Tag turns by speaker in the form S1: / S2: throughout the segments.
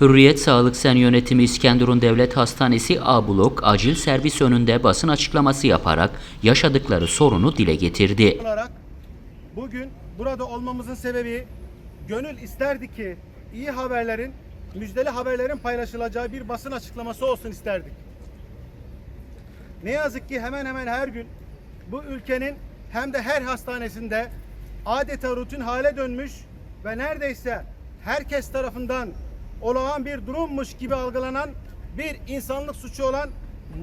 S1: Hürriyet Sağlık Sen Yönetimi İskenderun Devlet Hastanesi A blok acil servis önünde basın açıklaması yaparak yaşadıkları sorunu dile getirdi.
S2: olarak bugün burada olmamızın sebebi gönül isterdi ki iyi haberlerin, müjdeli haberlerin paylaşılacağı bir basın açıklaması olsun isterdik. Ne yazık ki hemen hemen her gün bu ülkenin hem de her hastanesinde adeta rutin hale dönmüş ve neredeyse herkes tarafından olağan bir durummuş gibi algılanan bir insanlık suçu olan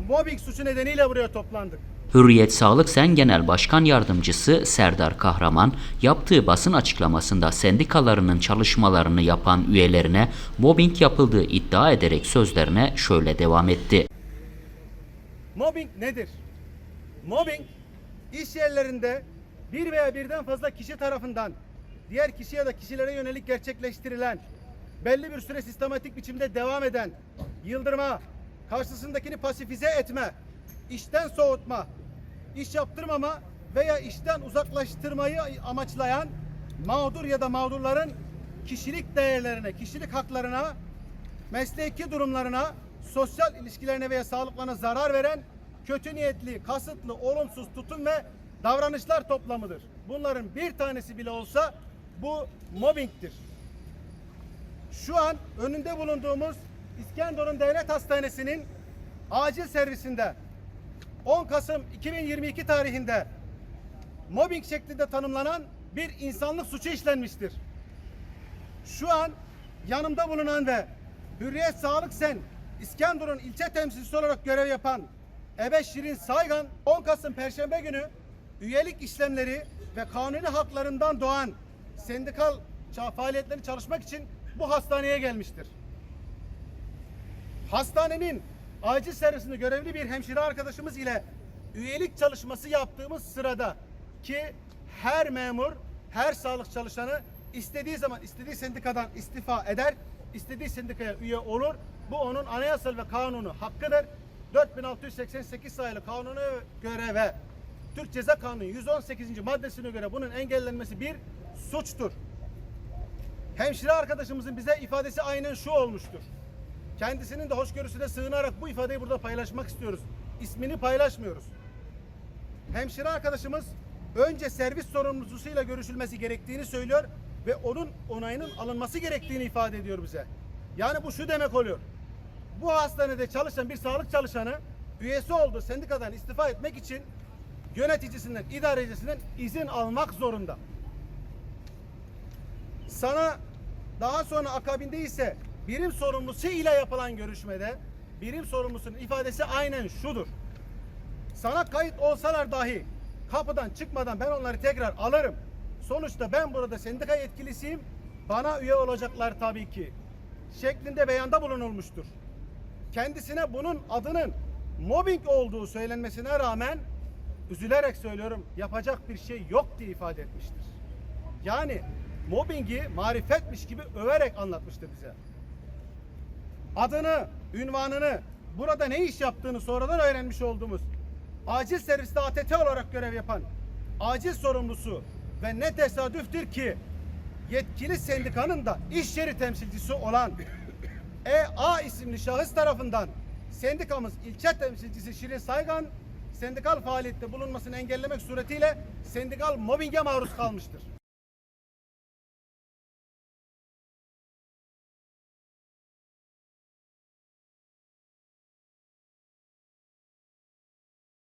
S2: mobbing suçu nedeniyle buraya toplandık.
S1: Hürriyet Sağlık Sen Genel Başkan Yardımcısı Serdar Kahraman yaptığı basın açıklamasında sendikalarının çalışmalarını yapan üyelerine mobbing yapıldığı iddia ederek sözlerine şöyle devam etti.
S2: Mobbing nedir? Mobbing iş yerlerinde bir veya birden fazla kişi tarafından diğer kişi ya da kişilere yönelik gerçekleştirilen belli bir süre sistematik biçimde devam eden yıldırma, karşısındakini pasifize etme, işten soğutma, iş yaptırmama veya işten uzaklaştırmayı amaçlayan mağdur ya da mağdurların kişilik değerlerine, kişilik haklarına mesleki durumlarına, sosyal ilişkilerine veya sağlıklarına zarar veren kötü niyetli, kasıtlı, olumsuz tutum ve davranışlar toplamıdır. Bunların bir tanesi bile olsa bu mobbingtir. Şu an önünde bulunduğumuz İskenderun Devlet Hastanesi'nin acil servisinde 10 Kasım 2022 tarihinde mobbing şeklinde tanımlanan bir insanlık suçu işlenmiştir. Şu an yanımda bulunan ve Hürriyet Sağlık Sen İskenderun ilçe temsilcisi olarak görev yapan Ebe Şirin Saygan 10 Kasım Perşembe günü üyelik işlemleri ve kanuni haklarından doğan sendikal ça- faaliyetleri çalışmak için bu hastaneye gelmiştir. Hastanenin acil servisinde görevli bir hemşire arkadaşımız ile üyelik çalışması yaptığımız sırada ki her memur, her sağlık çalışanı istediği zaman istediği sendikadan istifa eder, istediği sendikaya üye olur. Bu onun anayasal ve kanunu hakkıdır. 4688 sayılı kanuna göre ve Türk Ceza Kanunu 118. maddesine göre bunun engellenmesi bir suçtur. Hemşire arkadaşımızın bize ifadesi aynen şu olmuştur. Kendisinin de hoşgörüsüne sığınarak bu ifadeyi burada paylaşmak istiyoruz. İsmini paylaşmıyoruz. Hemşire arkadaşımız önce servis sorumlusuyla görüşülmesi gerektiğini söylüyor ve onun onayının alınması gerektiğini ifade ediyor bize. Yani bu şu demek oluyor. Bu hastanede çalışan bir sağlık çalışanı üyesi olduğu sendikadan istifa etmek için yöneticisinden, idarecisinden izin almak zorunda. Sana daha sonra akabinde ise birim sorumlusu ile yapılan görüşmede birim sorumlusunun ifadesi aynen şudur. Sana kayıt olsalar dahi kapıdan çıkmadan ben onları tekrar alırım. Sonuçta ben burada sendika yetkilisiyim. Bana üye olacaklar tabii ki. Şeklinde beyanda bulunulmuştur. Kendisine bunun adının mobbing olduğu söylenmesine rağmen üzülerek söylüyorum yapacak bir şey yok diye ifade etmiştir. Yani mobbingi marifetmiş gibi överek anlatmıştı bize. Adını, ünvanını, burada ne iş yaptığını sonradan öğrenmiş olduğumuz acil serviste ATT olarak görev yapan acil sorumlusu ve ne tesadüftür ki yetkili sendikanın da iş yeri temsilcisi olan EA isimli şahıs tarafından sendikamız ilçe temsilcisi Şirin Saygan sendikal faaliyette bulunmasını engellemek suretiyle sendikal mobbinge maruz kalmıştır.